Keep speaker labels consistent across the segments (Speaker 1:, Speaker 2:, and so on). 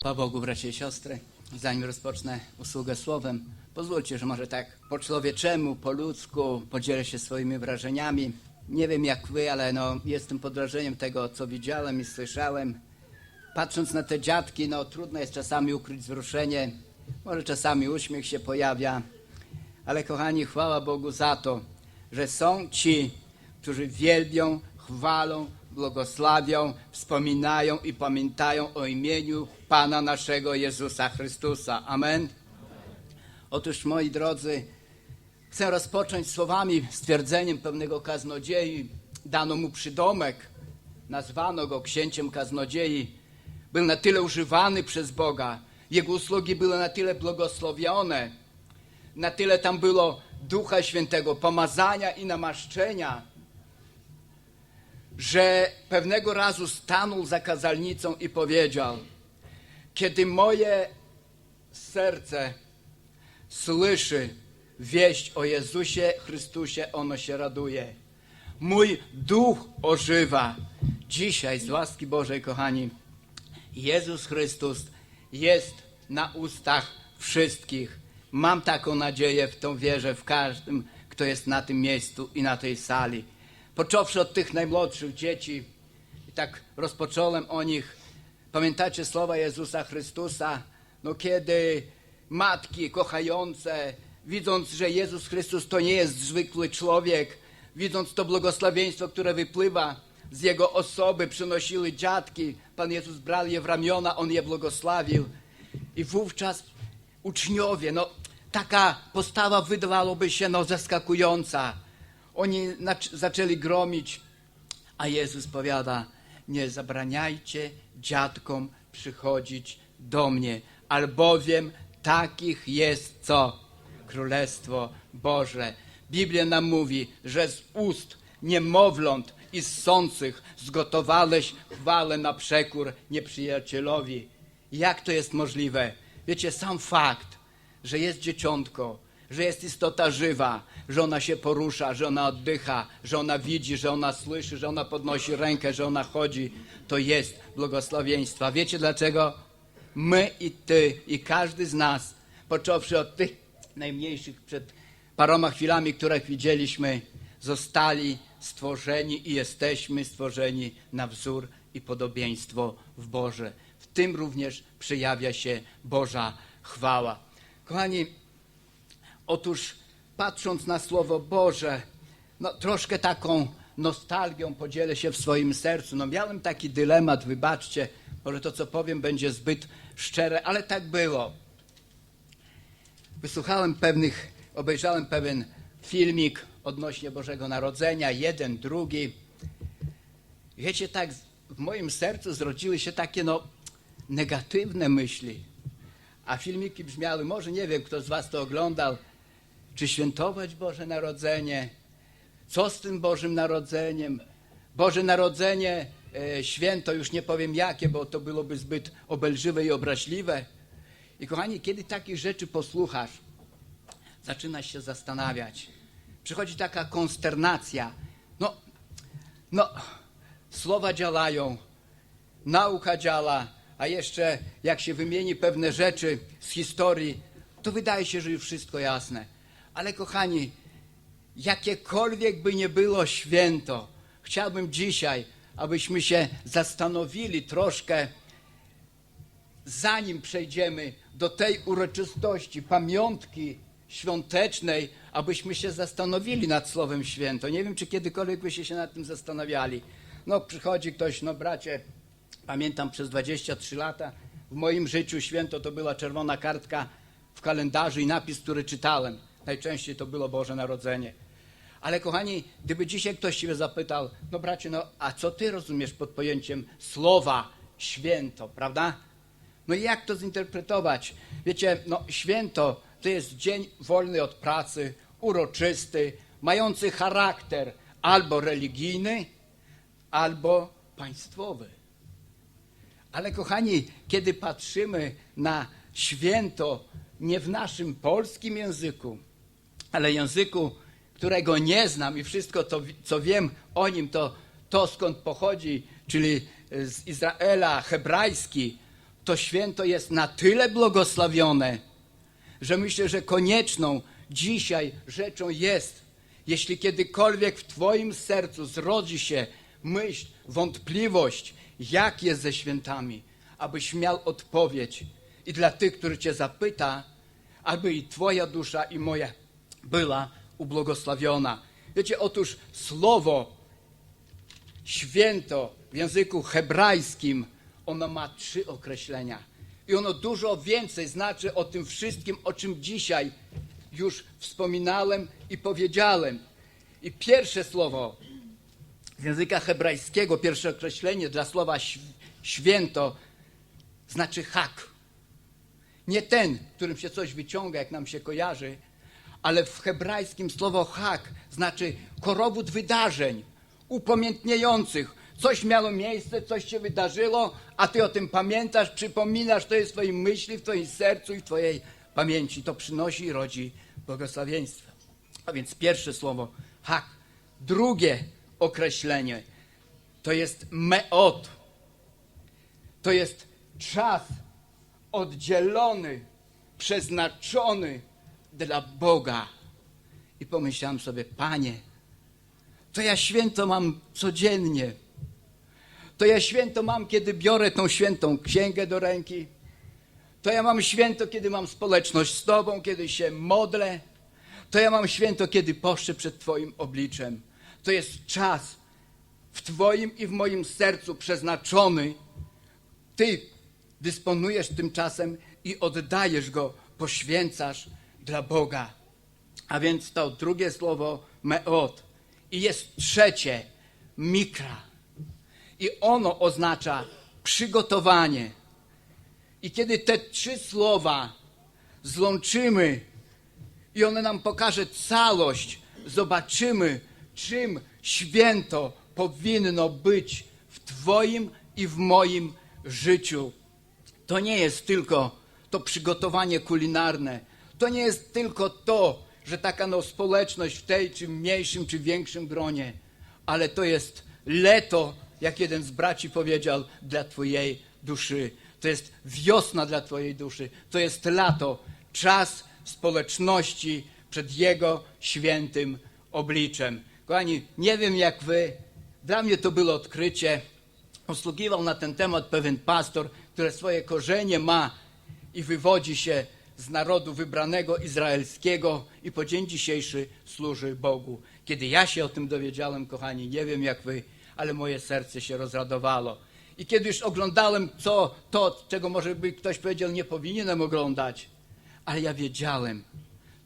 Speaker 1: Chwała Bogu, bracia i siostry. Zanim rozpocznę usługę słowem, pozwólcie, że może tak po człowieczemu, po ludzku podzielę się swoimi wrażeniami. Nie wiem jak wy, ale no, jestem pod wrażeniem tego, co widziałem i słyszałem. Patrząc na te dziadki, no trudno jest czasami ukryć wzruszenie, może czasami uśmiech się pojawia, ale kochani, chwała Bogu za to, że są ci, którzy wielbią, chwalą, błogosławią, wspominają i pamiętają o imieniu Pana naszego Jezusa Chrystusa. Amen. Otóż, moi drodzy, chcę rozpocząć słowami, stwierdzeniem pewnego kaznodziei. Dano mu przydomek, nazwano go księciem kaznodziei. Był na tyle używany przez Boga, jego usługi były na tyle błogosławione, na tyle tam było Ducha Świętego, pomazania i namaszczenia, że pewnego razu stanął za kazalnicą i powiedział: Kiedy moje serce słyszy wieść o Jezusie Chrystusie, ono się raduje. Mój duch ożywa. Dzisiaj, z łaski Bożej, kochani, Jezus Chrystus jest na ustach wszystkich. Mam taką nadzieję, w tą wierzę w każdym, kto jest na tym miejscu i na tej sali. Począwszy od tych najmłodszych dzieci, i tak rozpocząłem o nich. Pamiętacie słowa Jezusa Chrystusa? No kiedy matki kochające, widząc, że Jezus Chrystus to nie jest zwykły człowiek, widząc to błogosławieństwo, które wypływa z Jego osoby, przynosiły dziadki, Pan Jezus brał je w ramiona, On je błogosławił. I wówczas uczniowie, no taka postawa wydawałoby się no zaskakująca. Oni zaczęli gromić, a Jezus powiada, nie zabraniajcie dziadkom przychodzić do mnie, albowiem takich jest co? Królestwo Boże. Biblia nam mówi, że z ust niemowląt i sących zgotowałeś chwałę na przekór nieprzyjacielowi. Jak to jest możliwe? Wiecie, sam fakt, że jest dzieciątko, że jest istota żywa, że ona się porusza, że ona oddycha, że ona widzi, że ona słyszy, że ona podnosi rękę, że ona chodzi, to jest błogosławieństwa. Wiecie dlaczego? My i ty, i każdy z nas, począwszy od tych najmniejszych przed paroma chwilami, których widzieliśmy, zostali stworzeni i jesteśmy stworzeni na wzór i podobieństwo w Boże. W tym również przejawia się Boża chwała. Kochani, Otóż patrząc na Słowo Boże, no troszkę taką nostalgią podzielę się w swoim sercu. No miałem taki dylemat, wybaczcie, może to co powiem będzie zbyt szczere, ale tak było. Wysłuchałem pewnych, obejrzałem pewien filmik odnośnie Bożego Narodzenia, jeden, drugi. Wiecie, tak w moim sercu zrodziły się takie no negatywne myśli. A filmiki brzmiały, może nie wiem, kto z was to oglądał, czy świętować Boże Narodzenie, co z tym Bożym Narodzeniem. Boże Narodzenie, e, święto, już nie powiem jakie, bo to byłoby zbyt obelżywe i obraźliwe. I kochani, kiedy takich rzeczy posłuchasz, zaczynasz się zastanawiać. Przychodzi taka konsternacja. No, no, słowa działają, nauka działa, a jeszcze jak się wymieni pewne rzeczy z historii, to wydaje się, że już wszystko jasne. Ale kochani, jakiekolwiek by nie było święto, chciałbym dzisiaj, abyśmy się zastanowili troszkę, zanim przejdziemy do tej uroczystości, pamiątki świątecznej, abyśmy się zastanowili nad słowem święto. Nie wiem, czy kiedykolwiek byście się nad tym zastanawiali. No, przychodzi ktoś, no bracie, pamiętam przez 23 lata w moim życiu święto to była czerwona kartka w kalendarzu i napis, który czytałem. Najczęściej to było Boże Narodzenie. Ale kochani, gdyby dzisiaj ktoś Ciebie zapytał, no bracie, no a co Ty rozumiesz pod pojęciem słowa święto, prawda? No i jak to zinterpretować? Wiecie, no święto to jest dzień wolny od pracy, uroczysty, mający charakter albo religijny, albo państwowy. Ale kochani, kiedy patrzymy na święto nie w naszym polskim języku, ale języku, którego nie znam i wszystko, to, co wiem o nim, to to skąd pochodzi, czyli z Izraela, hebrajski, to święto jest na tyle błogosławione, że myślę, że konieczną dzisiaj rzeczą jest, jeśli kiedykolwiek w Twoim sercu zrodzi się myśl, wątpliwość, jak jest ze świętami, abyś miał odpowiedź. I dla tych, którzy Cię zapyta, aby i Twoja dusza, i moja była ubłogosławiona. Wiecie, otóż słowo święto w języku hebrajskim, ono ma trzy określenia. I ono dużo więcej znaczy o tym wszystkim, o czym dzisiaj już wspominałem i powiedziałem. I pierwsze słowo z języka hebrajskiego, pierwsze określenie dla słowa św- święto znaczy hak. Nie ten, którym się coś wyciąga, jak nam się kojarzy, ale w hebrajskim słowo hak znaczy korowód wydarzeń upamiętniających. Coś miało miejsce, coś się wydarzyło, a ty o tym pamiętasz, przypominasz, to jest w twoim myśli, w twoim sercu i w twojej pamięci. To przynosi i rodzi błogosławieństwo. A więc pierwsze słowo hak. Drugie określenie to jest meot. To jest czas oddzielony, przeznaczony dla Boga. I pomyślałem sobie, Panie, to ja święto mam codziennie. To ja święto mam, kiedy biorę tą świętą księgę do ręki. To ja mam święto, kiedy mam społeczność z Tobą, kiedy się modlę. To ja mam święto, kiedy poszczę przed Twoim obliczem. To jest czas w Twoim i w moim sercu przeznaczony. Ty dysponujesz tym czasem i oddajesz go, poświęcasz dla Boga. A więc to drugie słowo meot. I jest trzecie mikra. I ono oznacza przygotowanie. I kiedy te trzy słowa złączymy i one nam pokaże całość, zobaczymy, czym święto powinno być w Twoim i w moim życiu. To nie jest tylko to przygotowanie kulinarne. To nie jest tylko to, że taka no, społeczność w tej czy mniejszym, czy większym gronie, ale to jest leto, jak jeden z braci powiedział, dla Twojej duszy. To jest wiosna dla Twojej duszy. To jest lato, czas społeczności przed Jego świętym obliczem. Kochani, nie wiem jak Wy, dla mnie to było odkrycie. Posługiwał na ten temat pewien pastor, który swoje korzenie ma i wywodzi się z narodu wybranego izraelskiego i po dzień dzisiejszy służy Bogu. Kiedy ja się o tym dowiedziałem, kochani, nie wiem jak wy, ale moje serce się rozradowało. I kiedy już oglądałem co, to, czego może by ktoś powiedział, nie powinienem oglądać, ale ja wiedziałem,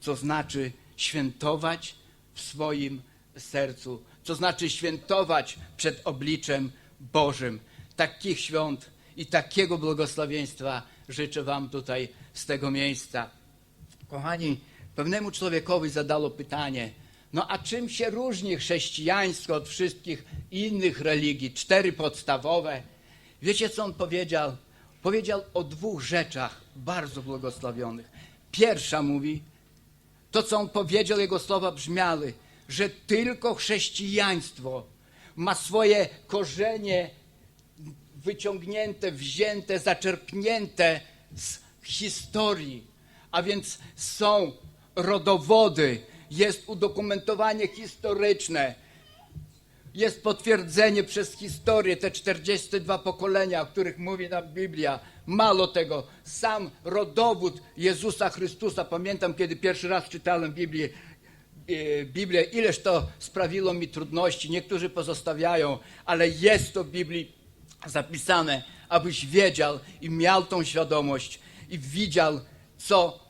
Speaker 1: co znaczy świętować w swoim sercu, co znaczy świętować przed obliczem Bożym. Takich świąt i takiego błogosławieństwa życzę Wam tutaj z tego miejsca. Kochani, pewnemu człowiekowi zadano pytanie, no a czym się różni chrześcijaństwo od wszystkich innych religii? Cztery podstawowe. Wiecie, co on powiedział? Powiedział o dwóch rzeczach bardzo błogosławionych. Pierwsza mówi, to co on powiedział, jego słowa brzmiały, że tylko chrześcijaństwo ma swoje korzenie wyciągnięte, wzięte, zaczerpnięte z historii, a więc są rodowody, jest udokumentowanie historyczne, jest potwierdzenie przez historię, te 42 pokolenia, o których mówi nam Biblia. Mało tego, sam rodowód Jezusa Chrystusa. Pamiętam, kiedy pierwszy raz czytałem Biblię, e, Biblię, ileż to sprawiło mi trudności. Niektórzy pozostawiają, ale jest to w Biblii zapisane, abyś wiedział i miał tą świadomość i widział, co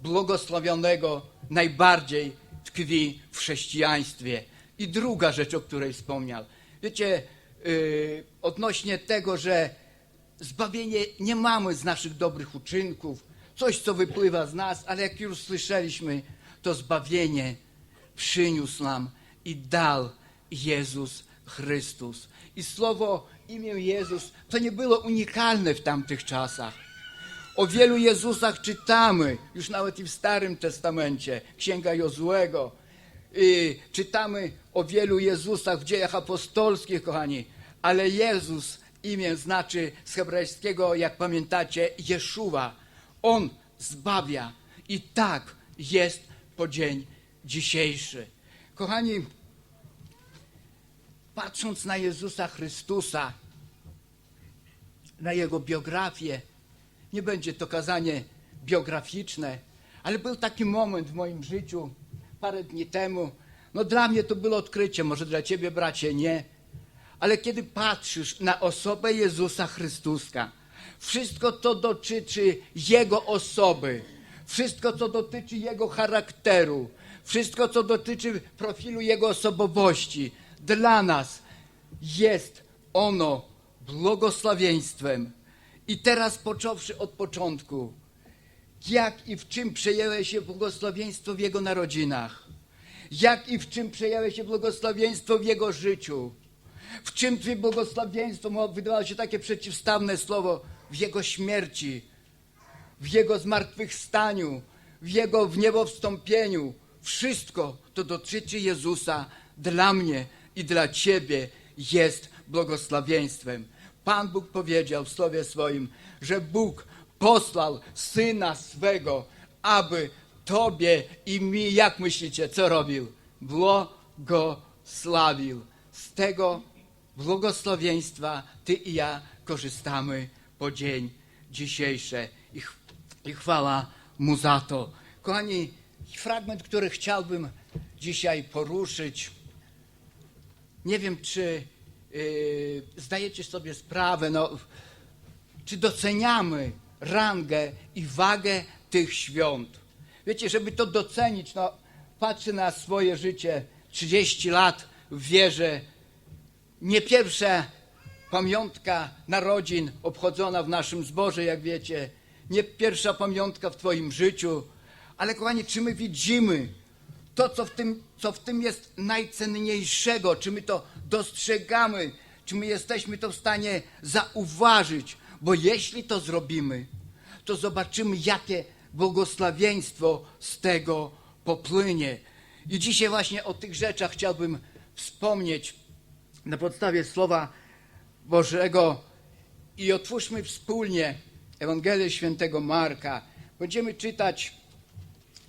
Speaker 1: błogosławionego najbardziej tkwi w chrześcijaństwie. I druga rzecz, o której wspomniał. Wiecie, yy, odnośnie tego, że zbawienie nie mamy z naszych dobrych uczynków, coś, co wypływa z nas, ale jak już słyszeliśmy, to zbawienie przyniósł nam i dał Jezus Chrystus. I słowo imię Jezus to nie było unikalne w tamtych czasach. O wielu Jezusach czytamy, już nawet i w Starym Testamencie, Księga Jozłego. I czytamy o wielu Jezusach w dziejach apostolskich, kochani. Ale Jezus imię znaczy z hebrajskiego, jak pamiętacie, Jeszua. On zbawia. I tak jest po dzień dzisiejszy. Kochani, patrząc na Jezusa Chrystusa, na Jego biografię, nie będzie to kazanie biograficzne, ale był taki moment w moim życiu parę dni temu. No dla mnie to było odkrycie, może dla ciebie, bracie, nie. Ale kiedy patrzysz na osobę Jezusa Chrystusa, wszystko to dotyczy Jego osoby, wszystko co dotyczy Jego charakteru, wszystko co dotyczy profilu Jego osobowości, dla nas jest ono błogosławieństwem. I teraz począwszy od początku, jak i w czym przejęło się błogosławieństwo w Jego narodzinach, jak i w czym przejęło się błogosławieństwo w Jego życiu, w czym Twoje błogosławieństwo wydawało się takie przeciwstawne słowo w Jego śmierci, w Jego zmartwychwstaniu, w Jego w niebo wstąpieniu. Wszystko to dotyczy Jezusa dla mnie i dla Ciebie jest błogosławieństwem. Pan Bóg powiedział w Słowie Swoim, że Bóg posłał Syna swego, aby Tobie i mi, jak myślicie, co robił? Błogosławił. Z tego błogosławieństwa Ty i ja korzystamy po dzień dzisiejszy. I, ch- I chwała Mu za to. Kochani, fragment, który chciałbym dzisiaj poruszyć. Nie wiem, czy yy, zdajecie sobie sprawę, no, czy doceniamy rangę i wagę tych świąt. Wiecie, żeby to docenić, no, patrzę na swoje życie, 30 lat w wierze, nie pierwsza pamiątka narodzin obchodzona w naszym zborze, jak wiecie, nie pierwsza pamiątka w Twoim życiu, ale kochani, czy my widzimy to, co w tym, co w tym jest najcenniejszego, czy my to dostrzegamy, czy my jesteśmy to w stanie zauważyć, bo jeśli to zrobimy, to zobaczymy, jakie błogosławieństwo z tego popłynie. I dzisiaj właśnie o tych rzeczach chciałbym wspomnieć na podstawie Słowa Bożego i otwórzmy wspólnie Ewangelię Świętego Marka. Będziemy czytać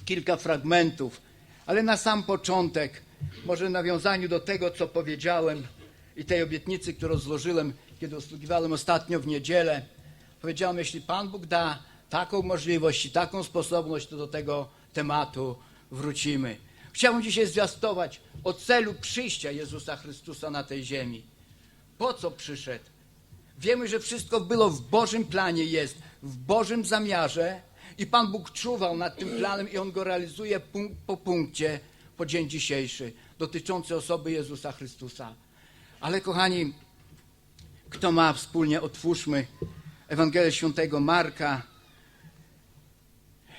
Speaker 1: kilka fragmentów, ale na sam początek, może w nawiązaniu do tego, co powiedziałem i tej obietnicy, którą złożyłem, kiedy usługiwałem ostatnio w niedzielę, powiedziałem, jeśli Pan Bóg da taką możliwość i taką sposobność, to do tego tematu wrócimy. Chciałbym dzisiaj zwiastować o celu przyjścia Jezusa Chrystusa na tej ziemi. Po co przyszedł? Wiemy, że wszystko było w Bożym planie, jest w Bożym zamiarze i Pan Bóg czuwał nad tym planem i On go realizuje punkt po punkcie po dzień dzisiejszy, dotyczący osoby Jezusa Chrystusa. Ale kochani, kto ma wspólnie, otwórzmy Ewangelię Świętego Marka,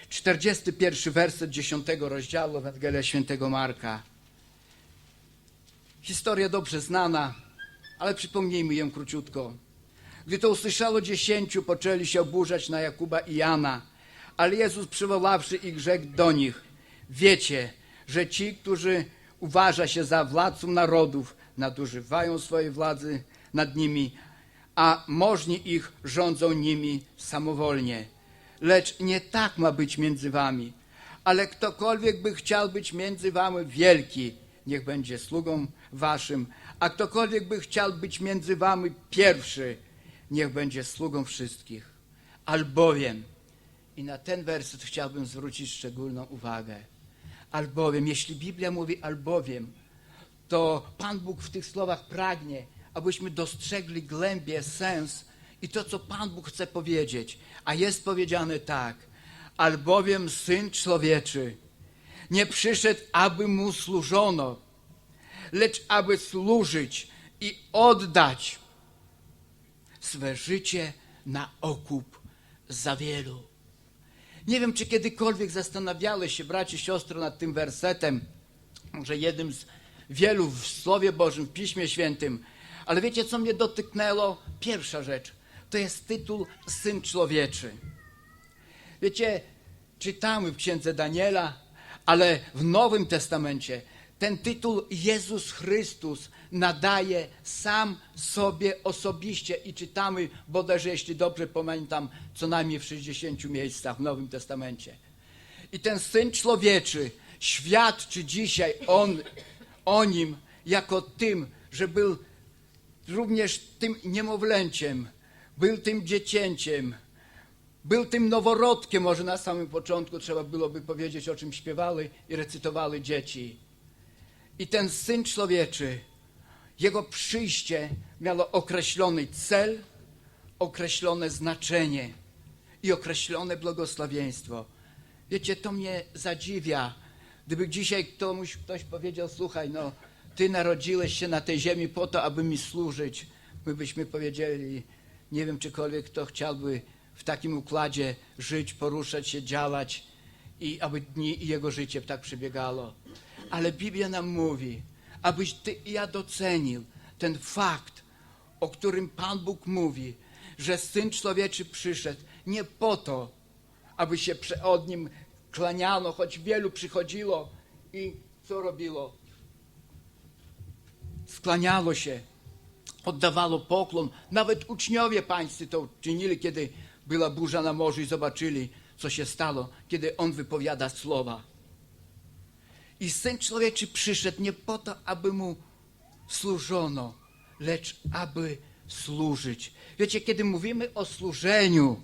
Speaker 1: 41 werset 10 rozdziału Ewangelia Świętego Marka. Historia dobrze znana, ale przypomnijmy ją króciutko. Gdy to usłyszało dziesięciu, poczęli się oburzać na Jakuba i Jana, ale Jezus przywoławszy ich rzekł do nich, wiecie, że ci, którzy uważa się za władców narodów, nadużywają swojej władzy nad nimi, a możni ich rządzą nimi samowolnie. Lecz nie tak ma być między wami. Ale ktokolwiek by chciał być między wami wielki, niech będzie sługą waszym, a ktokolwiek by chciał być między wami pierwszy, niech będzie sługą wszystkich. Albowiem, i na ten werset chciałbym zwrócić szczególną uwagę, albowiem, jeśli Biblia mówi albowiem, to Pan Bóg w tych słowach pragnie, abyśmy dostrzegli głębię, sens i to, co Pan Bóg chce powiedzieć. A jest powiedziane tak, albowiem Syn Człowieczy nie przyszedł, aby Mu służono, lecz aby służyć i oddać swe życie na okup za wielu. Nie wiem, czy kiedykolwiek zastanawiałeś się, bracie, siostro, nad tym wersetem, może jednym z wielu w Słowie Bożym, w Piśmie Świętym, ale wiecie, co mnie dotyknęło? Pierwsza rzecz, to jest tytuł Syn Człowieczy. Wiecie, czytamy w Księdze Daniela, ale w Nowym Testamencie ten tytuł Jezus Chrystus nadaje sam sobie osobiście i czytamy bodajże, jeśli dobrze pamiętam, co najmniej w 60 miejscach w Nowym Testamencie. I ten Syn Człowieczy świadczy dzisiaj on, o Nim jako tym, że był również tym niemowlęciem, był tym dziecięciem, był tym noworodkiem, może na samym początku trzeba byłoby powiedzieć, o czym śpiewały i recytowały dzieci. I ten Syn Człowieczy, Jego przyjście miało określony cel, określone znaczenie i określone błogosławieństwo. Wiecie, to mnie zadziwia. Gdyby dzisiaj komuś ktoś powiedział, słuchaj, no, ty narodziłeś się na tej ziemi po to, aby mi służyć, my byśmy powiedzieli, nie wiem, czykolwiek kto chciałby w takim układzie żyć, poruszać się, działać i aby dni i jego życie tak przebiegało. Ale Biblia nam mówi, abyś ty i ja docenił ten fakt, o którym Pan Bóg mówi, że Syn Człowieczy przyszedł nie po to, aby się od Nim klaniano, choć wielu przychodziło i co robiło? Skłaniało się, oddawało pokłon. Nawet uczniowie pańscy to czynili, kiedy była burza na morzu i zobaczyli, co się stało, kiedy On wypowiada słowa. I Syn Człowieczy przyszedł nie po to, aby Mu służono, lecz aby służyć. Wiecie, kiedy mówimy o służeniu,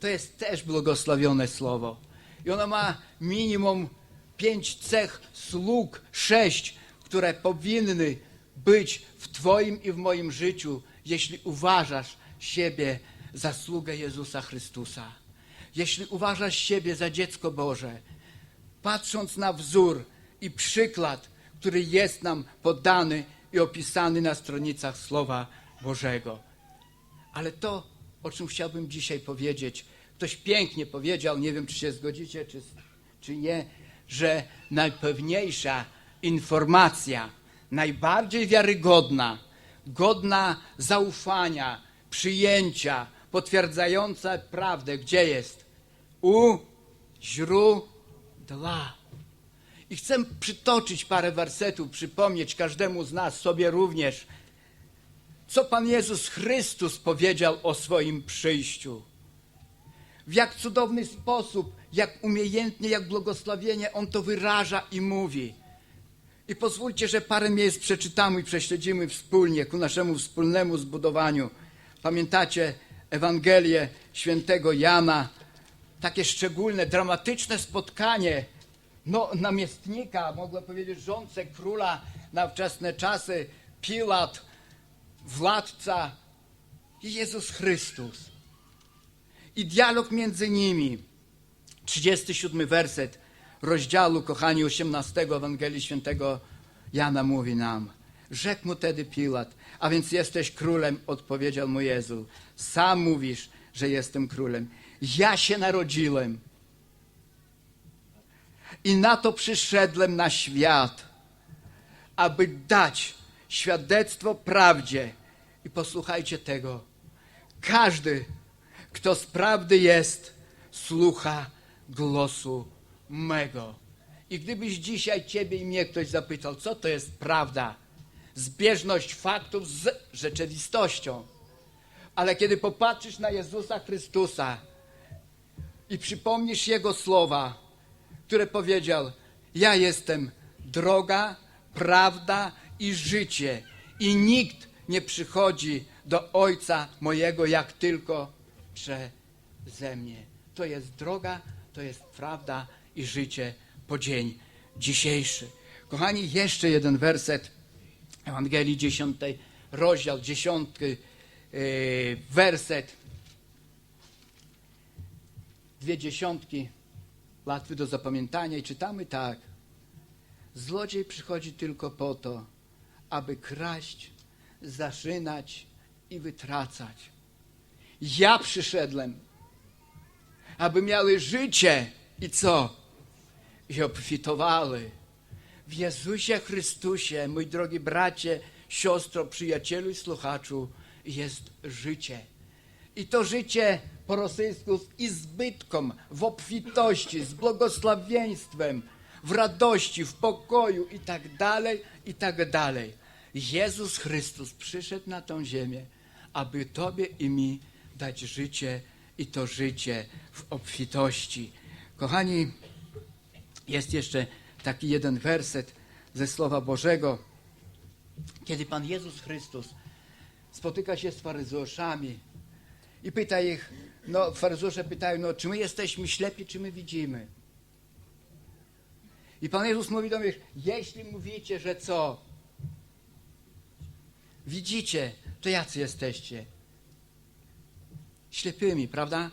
Speaker 1: to jest też błogosławione słowo. I ono ma minimum pięć cech sług, sześć, które powinny być w Twoim i w moim życiu, jeśli uważasz siebie za sługę Jezusa Chrystusa. Jeśli uważasz siebie za dziecko Boże, patrząc na wzór i przykład, który jest nam podany i opisany na stronicach Słowa Bożego. Ale to, o czym chciałbym dzisiaj powiedzieć, ktoś pięknie powiedział, nie wiem, czy się zgodzicie, czy, czy nie, że najpewniejsza informacja, najbardziej wiarygodna, godna zaufania, przyjęcia, potwierdzająca prawdę, gdzie jest? U źródła. I chcę przytoczyć parę wersetów, przypomnieć każdemu z nas, sobie również, co Pan Jezus Chrystus powiedział o swoim przyjściu. W jak cudowny sposób, jak umiejętnie, jak błogosławienie On to wyraża i mówi. I pozwólcie, że parę miejsc przeczytamy i prześledzimy wspólnie ku naszemu wspólnemu zbudowaniu. Pamiętacie Ewangelię świętego Jana, takie szczególne, dramatyczne spotkanie no, namiestnika, mogę powiedzieć, rządce króla na wczesne czasy, Pilat, władca i Jezus Chrystus. I dialog między nimi. 37 werset rozdziału, kochani, 18 Ewangelii Świętego Jana mówi nam. Rzekł mu tedy Pilat, a więc jesteś królem, odpowiedział mu Jezu. Sam mówisz, że jestem królem. Ja się narodziłem i na to przyszedłem na świat, aby dać świadectwo prawdzie. I posłuchajcie tego. Każdy, kto z prawdy jest, słucha głosu mego. I gdybyś dzisiaj ciebie i mnie ktoś zapytał, co to jest prawda? Zbieżność faktów z rzeczywistością. Ale kiedy popatrzysz na Jezusa Chrystusa i przypomnisz Jego słowa, które powiedział: Ja jestem droga, prawda i życie, i nikt nie przychodzi do Ojca mojego, jak tylko przeze mnie. To jest droga, to jest prawda i życie po dzień dzisiejszy. Kochani, jeszcze jeden werset Ewangelii 10, rozdział 10, yy, werset, dwie dziesiątki, łatwy do zapamiętania i czytamy tak. Zlodziej przychodzi tylko po to, aby kraść, zaszynać i wytracać. Ja przyszedłem, aby miały życie i co? I obfitowały. W Jezusie Chrystusie, mój drogi bracie, siostro, przyjacielu i słuchaczu, jest życie. I to życie po rosyjsku z izbytką, w obfitości, z błogosławieństwem, w radości, w pokoju i tak dalej, i tak dalej. Jezus Chrystus przyszedł na tą ziemię, aby Tobie i mi dać życie i to życie w obfitości. Kochani, jest jeszcze taki jeden werset ze Słowa Bożego, kiedy Pan Jezus Chrystus spotyka się z faryzeuszami i pyta ich, no faryzeusze pytają, no czy my jesteśmy ślepi, czy my widzimy? I Pan Jezus mówi do nich, jeśli mówicie, że co? Widzicie, to jacy jesteście? Ślepymi, prawda?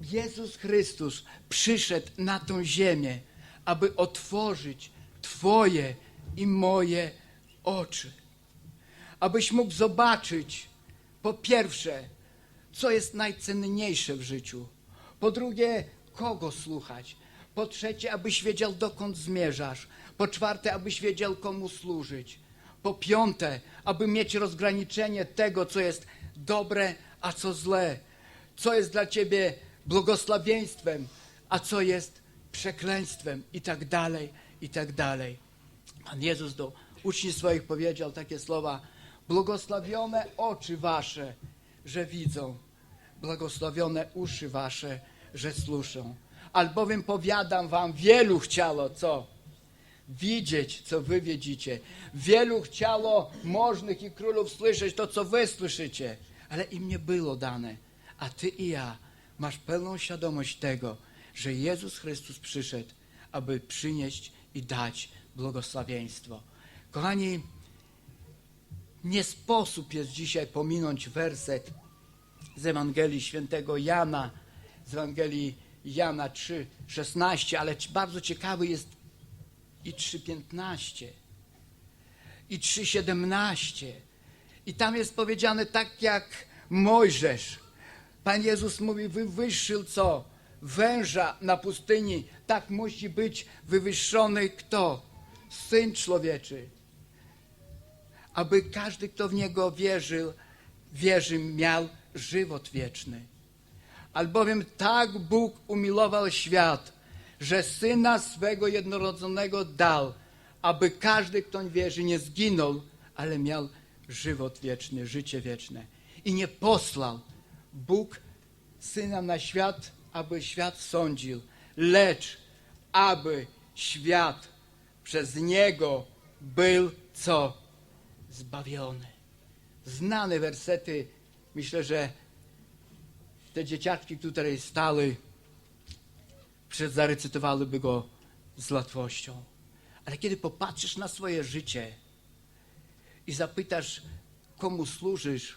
Speaker 1: Jezus Chrystus przyszedł na tą ziemię, aby otworzyć Twoje i moje oczy. Abyś mógł zobaczyć, po pierwsze, co jest najcenniejsze w życiu. Po drugie, kogo słuchać. Po trzecie, abyś wiedział, dokąd zmierzasz. Po czwarte, abyś wiedział, komu służyć. Po piąte, aby mieć rozgraniczenie tego, co jest dobre, a co złe. Co jest dla ciebie błogosławieństwem, a co jest przekleństwem i tak dalej, i tak dalej. Pan Jezus do uczniów swoich powiedział takie słowa: Błogosławione oczy wasze, że widzą, błogosławione uszy wasze, że słyszą. Albowiem powiadam wam, wielu chciało co? Widzieć, co wy widzicie. Wielu chciało możnych i królów słyszeć to, co wy słyszycie, ale im nie było dane. A ty i ja masz pełną świadomość tego, że Jezus Chrystus przyszedł, aby przynieść i dać błogosławieństwo. Kochani, nie sposób jest dzisiaj pominąć werset z Ewangelii Świętego Jana, z Ewangelii Jana 3,16, ale bardzo ciekawy jest i 3,15, i 3,17. I tam jest powiedziane tak jak Mojżesz. Pan Jezus mówi, wywyższył co? Węża na pustyni. Tak musi być wywyższony kto? Syn człowieczy aby każdy, kto w Niego wierzył, wierzy, miał żywot wieczny. Albowiem tak Bóg umilował świat, że Syna swego jednorodzonego dał, aby każdy, kto wierzy, nie zginął, ale miał żywot wieczny, życie wieczne. I nie posłał Bóg Syna na świat, aby świat sądził, lecz aby świat przez Niego był co? Zbawiony. Znane wersety, myślę, że te dzieciaczki, które stały, zarecytowałyby go z łatwością. Ale kiedy popatrzysz na swoje życie i zapytasz, komu służysz,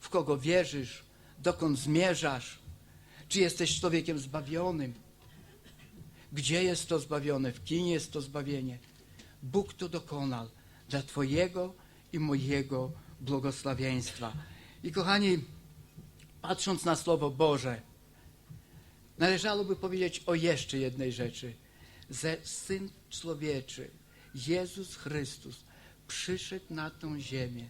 Speaker 1: w kogo wierzysz, dokąd zmierzasz, czy jesteś człowiekiem zbawionym, gdzie jest to zbawione, w kim jest to zbawienie, Bóg to dokonał dla Twojego i mojego błogosławieństwa. I kochani, patrząc na Słowo Boże, należałoby powiedzieć o jeszcze jednej rzeczy. Że Syn Człowieczy, Jezus Chrystus, przyszedł na tą ziemię,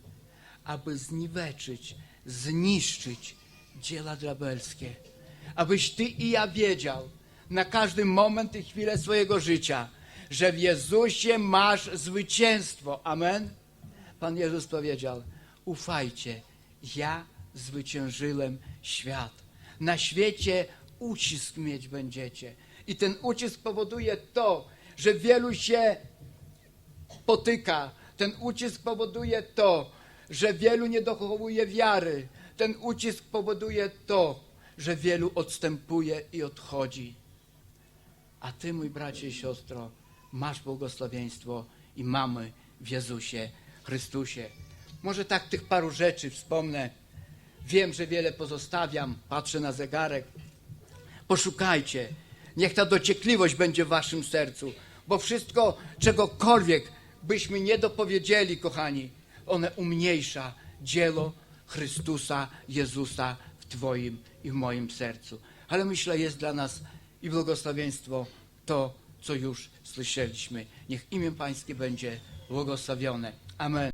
Speaker 1: aby zniweczyć, zniszczyć dzieła diabelskie. Abyś Ty i ja wiedział na każdy moment i chwilę swojego życia, że w Jezusie masz zwycięstwo. Amen. Pan Jezus powiedział: Ufajcie, ja zwyciężyłem świat. Na świecie ucisk mieć będziecie. I ten ucisk powoduje to, że wielu się potyka. Ten ucisk powoduje to, że wielu nie dochowuje wiary. Ten ucisk powoduje to, że wielu odstępuje i odchodzi. A ty, mój bracie i siostro, masz błogosławieństwo i mamy w Jezusie Chrystusie. Może tak tych paru rzeczy wspomnę. Wiem, że wiele pozostawiam, patrzę na zegarek. Poszukajcie. Niech ta dociekliwość będzie w waszym sercu, bo wszystko, czegokolwiek byśmy nie dopowiedzieli, kochani, one umniejsza dzieło Chrystusa, Jezusa w Twoim i w moim sercu. Ale myślę, jest dla nas i błogosławieństwo to, co już słyszeliśmy. Niech imię Pańskie będzie błogosławione. Amen.